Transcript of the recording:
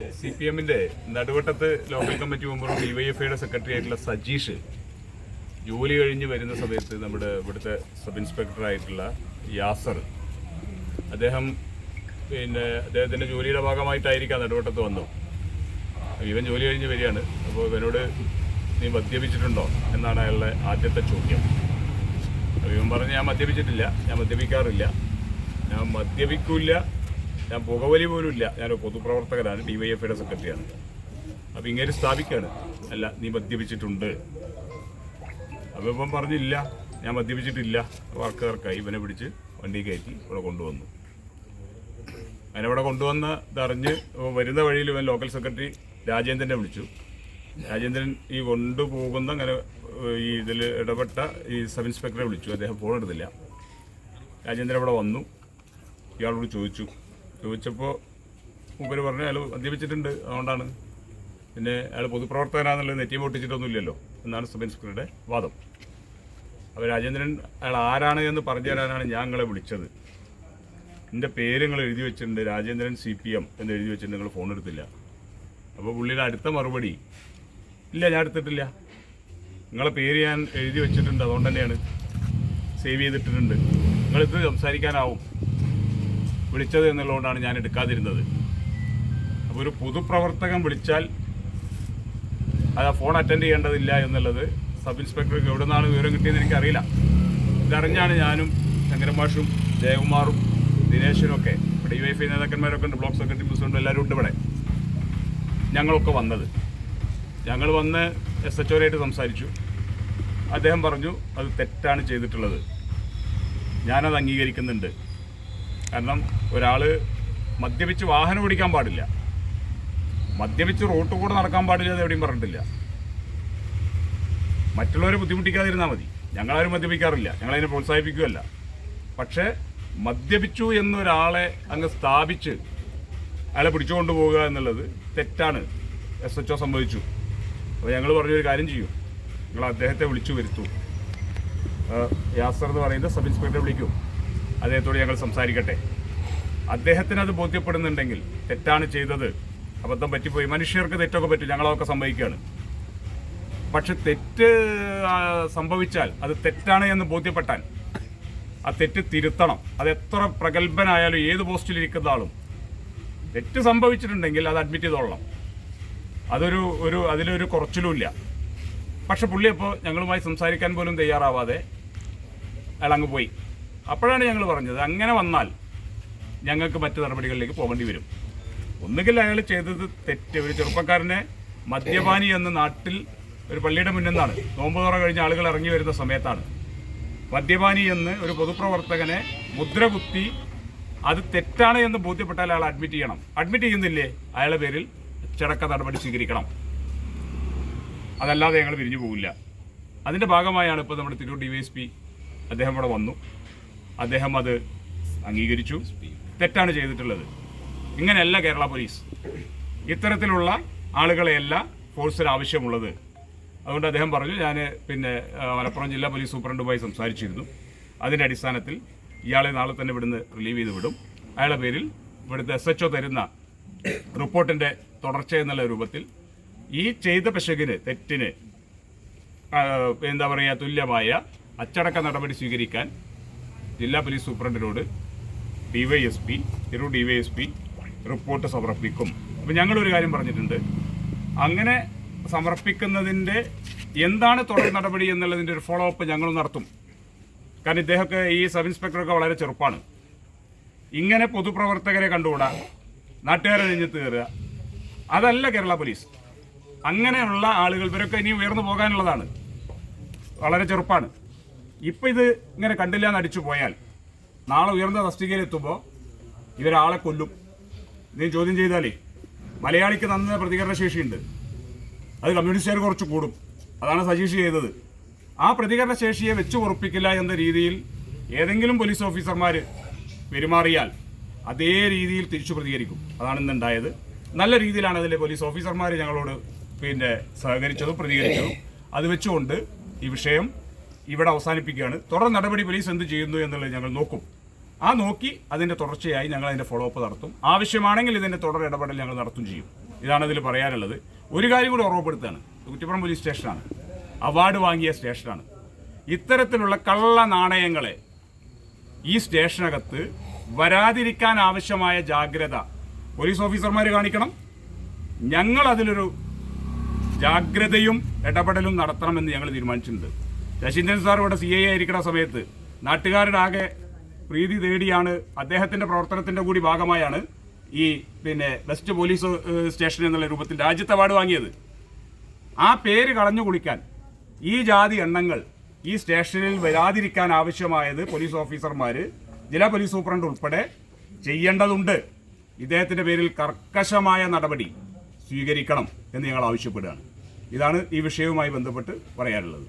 C P എമ്മിന്റെ നടുവട്ടത്ത് local committee മെമ്പറും ഡിവൈഎഫ്ഐയുടെ സെക്രട്ടറി ആയിട്ടുള്ള സജീഷ് ജോലി കഴിഞ്ഞ് വരുന്ന സമയത്ത് നമ്മുടെ ഇവിടുത്തെ സബ് ഇൻസ്പെക്ടർ ആയിട്ടുള്ള യാസർ അദ്ദേഹം പിന്നെ അദ്ദേഹത്തിന്റെ ജോലിയുടെ ഭാഗമായിട്ടായിരിക്കാം നടുവട്ടത്ത് വന്നു. ഇവൻ ജോലി കഴിഞ്ഞ് വരികയാണ്. അപ്പോൾ ഇവനോട് നീ മദ്യപിച്ചിട്ടുണ്ടോ എന്നാണ് അയാളുടെ ആദ്യത്തെ ചോദ്യം. ഇവൻ പറഞ്ഞ് ഞാൻ മദ്യപിച്ചിട്ടില്ല. ഞാൻ മദ്യപിക്കാറില്ല. ഞാൻ മദ്യപിക്കില്ല. ഞാൻ പുകവലി പോലും ഇല്ല ഞാൻ പൊതുപ്രവർത്തകനാണ് ഡി വൈ എഫ് സെക്രട്ടറിയാണ് അപ്പോൾ ഇങ്ങനെ സ്ഥാപിക്കുകയാണ് അല്ല നീ മദ്യപിച്ചിട്ടുണ്ട്. അപ്പോൾ ഇപ്പം പറഞ്ഞില്ല ഞാൻ മദ്യപിച്ചിട്ടില്ല. വർക്കുകാർക്കായി ഇവനെ പിടിച്ച് വണ്ടി കയറ്റി ഇവിടെ കൊണ്ടുവന്നു. അതിനവിടെ കൊണ്ടുവന്ന് ഇതറിഞ്ഞ് വരുന്ന വഴിയിൽ ഇവൻ ലോക്കൽ സെക്രട്ടറി രാജേന്ദ്രനെ വിളിച്ചു. രാജേന്ദ്രൻ ഈ കൊണ്ടുപോകുന്ന അങ്ങനെ ഈ ഇതിൽ ഇടപെട്ട ഈ സബ് ഇൻസ്പെക്ടറെ വിളിച്ചു. അദ്ദേഹം ഫോൺ എടുത്തില്ല. രാജേന്ദ്രൻ അവിടെ വന്നു. ഇയാളോട് ചോദിച്ചു. ചോദിച്ചപ്പോൾ മൂപ്പര് പറഞ്ഞു അയാൾ മദ്യപിച്ചിട്ടുണ്ട് അതുകൊണ്ടാണ്. പിന്നെ അയാൾ പൊതുപ്രവർത്തകനാണെന്നുള്ളത് നെറ്റി പൊട്ടിച്ചിട്ടൊന്നുമില്ലല്ലോ എന്നാണ് സബ് ഇൻസ്പെക്ടറുടെ വാദം. അപ്പോൾ രാജേന്ദ്രൻ അയാൾ ആരാണ് എന്ന് പറഞ്ഞു തരാനാണ് ഞാൻ നിങ്ങളെ വിളിച്ചത്. എന്റെ പേര് നിങ്ങൾ എഴുതി വെച്ചിട്ടുണ്ട് രാജേന്ദ്രൻ സി പി എം എന്ന് എഴുതി വെച്ചിട്ട് നിങ്ങൾ ഫോൺ എടുത്തില്ല. അപ്പോൾ പുള്ളിയുടെ അടുത്ത മറുപടി ഇല്ല ഞാൻ എടുത്തിട്ടില്ല. നിങ്ങളെ പേര് ഞാൻ എഴുതി വെച്ചിട്ടുണ്ട് അതുകൊണ്ട് തന്നെയാണ് സേവ് ചെയ്തിട്ടിട്ടുണ്ട്. നിങ്ങളിത് സംസാരിക്കാനാവും. വിളിച്ചത് എന്നുള്ളതുകൊണ്ടാണ് ഞാൻ എടുക്കാതിരുന്നത്. അപ്പോൾ ഒരു പൊതുപ്രവർത്തകൻ വിളിച്ചാൽ അത് ആ ഫോൺ അറ്റൻഡ് ചെയ്യേണ്ടതില്ല എന്നുള്ളത് സബ് ഇൻസ്പെക്ടർക്ക് എവിടെ നിന്നാണ് വിവരം കിട്ടിയെന്ന് എനിക്കറിയില്ല. ഇതറിഞ്ഞാണ് ഞാനും ശങ്കരമാഷും ജയകുമാറും ദിനേശനും ഒക്കെ ഇവിടെ ഡി വൈ ഐ നേതാക്കന്മാരൊക്കെ ഉണ്ട് ബ്ലോക്ക് സെക്രട്ടറി പ്രസിഡന്റ് എല്ലാവരും ഉണ്ട് ഇവിടെ. ഞങ്ങളൊക്കെ വന്നത്. ഞങ്ങൾ വന്ന് എസ് എച്ച് ഒരായിട്ട് സംസാരിച്ചു. അദ്ദേഹം പറഞ്ഞു അത് തെറ്റാണ് ചെയ്തിട്ടുള്ളത്. ഞാനത് അംഗീകരിക്കുന്നുണ്ട്. കാരണം ഒരാൾ മദ്യപിച്ച് വാഹനം ഓടിക്കാൻ പാടില്ല. മദ്യപിച്ച് റോട്ട് കൂടെ നടക്കാൻ പാടില്ല അത് എവിടെയും പറഞ്ഞിട്ടില്ല. മറ്റുള്ളവരെ ബുദ്ധിമുട്ടിക്കാതിരുന്നാൽ മതി. ഞങ്ങളാരും മദ്യപിക്കാറില്ല. ഞങ്ങളതിനെ പ്രോത്സാഹിപ്പിക്കുകയല്ല. പക്ഷേ മദ്യപിച്ചു എന്നൊരാളെ അങ്ങ് സ്ഥാപിച്ച് അയാളെ പിടിച്ചുകൊണ്ട് പോവുക എന്നുള്ളത് തെറ്റാണ്. എസ് എച്ച് ഒ സംഭവിച്ചു അപ്പോൾ ഞങ്ങൾ പറഞ്ഞൊരു കാര്യം ചെയ്യും. നിങ്ങൾ അദ്ദേഹത്തെ വിളിച്ചു വരുത്തൂ. യാസർ എന്ന് പറയുന്ന സബ് ഇൻസ്പെക്ടറെ വിളിക്കൂ. അദ്ദേഹത്തോട് ഞങ്ങൾ സംസാരിക്കട്ടെ. അദ്ദേഹത്തിന് അത് ബോധ്യപ്പെടുന്നുണ്ടെങ്കിൽ തെറ്റാണ് ചെയ്തത്. അബദ്ധം പറ്റിപ്പോയി. മനുഷ്യർക്ക് തെറ്റൊക്കെ പറ്റും. ഞങ്ങളൊക്കെ സംഭവിക്കുകയാണ്. പക്ഷെ തെറ്റ് സംഭവിച്ചാൽ അത് തെറ്റാണ് എന്ന് ബോധ്യപ്പെട്ടാൽ ആ തെറ്റ് തിരുത്തണം. അത് എത്ര പ്രഗത്ഭനായാലും ഏത് പോസ്റ്റിലിരിക്കുന്ന ആളും തെറ്റ് സംഭവിച്ചിട്ടുണ്ടെങ്കിൽ അത് അഡ്മിറ്റ് ചെയ്തോളണം. അതൊരു ഒരു അതിലൊരു കുറച്ചിലുമില്ല പക്ഷെ പുള്ളി അപ്പോൾ ഞങ്ങളുമായി സംസാരിക്കാൻ പോലും തയ്യാറാവാതെ അയാൾ അങ്ങ് പോയി. അപ്പോഴാണ് ഞങ്ങൾ പറഞ്ഞത് അങ്ങനെ വന്നാൽ ഞങ്ങൾക്ക് മറ്റു നടപടികളിലേക്ക് പോകേണ്ടി വരും. ഒന്നുകിൽ അയാൾ ചെയ്തത് തെറ്റ് ഒരു ചെറുപ്പക്കാരനെ മദ്യപാനി എന്ന നാട്ടിൽ ഒരു പള്ളിയുടെ മുന്നിൽ നിന്നാണ് നോമ്പ് തുറ കഴിഞ്ഞ ആളുകൾ ഇറങ്ങി വരുന്ന സമയത്താണ്. മദ്യപാനി എന്ന് ഒരു പൊതുപ്രവർത്തകനെ മുദ്ര കുത്തി അത് തെറ്റാണ് എന്ന് ബോധ്യപ്പെട്ടാൽ അയാൾ അഡ്മിറ്റ് ചെയ്യണം. അഡ്മിറ്റ് ചെയ്യുന്നില്ലേ? അയാളുടെ പേരിൽ ചടക്ക നടപടി സ്വീകരിക്കണം. അതല്ലാതെ ഞങ്ങൾ പിരിഞ്ഞു പോകില്ല അതിന്റെ ഭാഗമായാണ് ഇപ്പോൾ നമ്മുടെ Tirur D Y S P അദ്ദേഹം ഇവിടെ വന്നു. അദ്ദേഹം അത് അംഗീകരിച്ചു. തെറ്റാണ് ചെയ്തിട്ടുള്ളത്. ഇങ്ങനെയല്ല കേരള പോലീസ്. ഇത്തരത്തിലുള്ള ആളുകളെയല്ല ഫോഴ്സിന് ആവശ്യമുള്ളത്. അതുകൊണ്ട് അദ്ദേഹം പറഞ്ഞു ഞാൻ പിന്നെ മലപ്പുറം ജില്ലാ പോലീസ് സൂപ്രണ്ടുമായി സംസാരിച്ചിരുന്നു. അതിന്റെ അടിസ്ഥാനത്തിൽ ഇയാളെ നാളെ തന്നെ ഇവിടുന്ന് റിലീവ് ചെയ്ത് വിടും. അയാളുടെ പേരിൽ ഇവിടുത്തെ എസ് എച്ച് തരുന്ന റിപ്പോർട്ടിന്റെ തുടർച്ച എന്നുള്ള രൂപത്തിൽ ഈ ചെയ്ത പിശകിന് തെറ്റിന് എന്താ പറയുക തുല്യമായ അച്ചടക്ക നടപടി സ്വീകരിക്കാൻ ജില്ലാ പോലീസ് സൂപ്രണ്ടിനോട് ഡിവൈഎസ്പി തിരൂർ ഡിവൈഎസ്പി റിപ്പോർട്ട് സമർപ്പിക്കും. അപ്പം ഞങ്ങളൊരു കാര്യം പറഞ്ഞിട്ടുണ്ട്. അങ്ങനെ സമർപ്പിക്കുന്നതിന്റെ എന്താണ് തുടർ നടപടി എന്നുള്ളതിന്റെ ഒരു ഫോളോ അപ്പ് ഞങ്ങൾ നടത്തും. കാരണം ഇദ്ദേഹമൊക്കെ ഈ സബ് ഇൻസ്പെക്ടറൊക്കെ വളരെ ചെറുപ്പമാണ് ഇങ്ങനെ പൊതുപ്രവർത്തകരെ കണ്ടുകൂടാ? നാട്ടുകാരെ നെഞ്ഞത്ത് കയറുക അതല്ല കേരള പോലീസ് അങ്ങനെയുള്ള ആളുകൾ ഇവരൊക്കെ ഇനി ഉയർന്നു പോകാനുള്ളതാണ്. വളരെ ചെറുപ്പമാണ് ഇപ്പം ഇത് ഇങ്ങനെ കണ്ടില്ല എന്ന് അടിച്ചു പോയാൽ നാളെ ഉയർന്ന തസ്തികയിൽ എത്തുമ്പോൾ ഇവരാളെ കൊല്ലും. നീ ചോദ്യം ചെയ്താലേ മലയാളിക്ക് നന്ന പ്രതികരണ ശേഷിയുണ്ട് അത് കമ്മ്യൂണിസ്റ്റുകാർ കുറച്ച് കൂടും. അതാണ് സജീഷ് ചെയ്തത്. ആ പ്രതികരണ ശേഷിയെ വെച്ച് ഉറപ്പിക്കില്ല എന്ന രീതിയിൽ ഏതെങ്കിലും പോലീസ് ഓഫീസർമാർ പെരുമാറിയാൽ അതേ രീതിയിൽ തിരിച്ചു പ്രതികരിക്കും. അതാണ് ഇന്നുണ്ടായത്. നല്ല രീതിയിലാണ് അതിലെ പോലീസ് ഓഫീസർമാർ ഞങ്ങളോട് പിന്നെ സഹകരിച്ചതും പ്രതികരിച്ചതും. അത് വെച്ചുകൊണ്ട് ഈ വിഷയം ഇവിടെ അവസാനിപ്പിക്കുകയാണ്. തുടർ നടപടി പോലീസ് എന്ത് ചെയ്യുന്നു എന്നുള്ളത് ഞങ്ങൾ നോക്കും. ആ നോക്കി അതിന്റെ തുടർച്ചയായി ഞങ്ങൾ അതിന്റെ ഫോളോ അപ്പ് നടത്തും. ആവശ്യമാണെങ്കിൽ ഇതിന്റെ തുടർ ഇടപെടൽ ഞങ്ങൾ നടത്തും ചെയ്യും. ഇതാണ് ഇതിൽ പറയാനുള്ളത്. ഒരു കാര്യം കൂടി ഓർമ്മപ്പെടുത്തുകയാണ്. കുറ്റിപ്പുറം പോലീസ് സ്റ്റേഷനാണ്. അവാർഡ് വാങ്ങിയ സ്റ്റേഷനാണ്. ഇത്തരത്തിലുള്ള കള്ള നാണയങ്ങളെ ഈ സ്റ്റേഷനകത്ത് വരാതിരിക്കാൻ ആവശ്യമായ ജാഗ്രത പോലീസ് ഓഫീസർമാർ കാണിക്കണം. ഞങ്ങൾ അതിലൊരു ജാഗ്രതയും ഇടപെടലും നടത്തണമെന്ന് ഞങ്ങൾ തീരുമാനിച്ചിട്ടുണ്ട്. ശശീന്ദ്രൻ സാർ ഇവിടെ സി ഐ ആയിരിക്കുന്ന സമയത്ത് നാട്ടുകാരുടെ ആകെ പ്രീതി തേടിയാണ് അദ്ദേഹത്തിന്റെ പ്രവർത്തനത്തിന്റെ കൂടി ഭാഗമായാണ് ഈ പിന്നെ ബെസ്റ്റ് പോലീസ് സ്റ്റേഷൻ എന്നുള്ള രൂപത്തിൽ രാജ്യത്തെ അവാർഡ് വാങ്ങിയത്. ആ പേര് കളഞ്ഞു കുളിക്കാൻ ഈ ജാതി എണ്ണങ്ങൾ ഈ സ്റ്റേഷനിൽ വരാതിരിക്കാൻ ആവശ്യമായത് പോലീസ് ഓഫീസർമാർ ജില്ലാ പോലീസ് സൂപ്രണ്ട് ഉൾപ്പെടെ ചെയ്യേണ്ടതുണ്ട്. ഇദ്ദേഹത്തിന്റെ പേരിൽ കർക്കശമായ നടപടി സ്വീകരിക്കണം എന്ന് ഞങ്ങൾ ആവശ്യപ്പെടുകയാണ്. ഇതാണ് ഈ വിഷയവുമായി ബന്ധപ്പെട്ട് പറയാനുള്ളത്.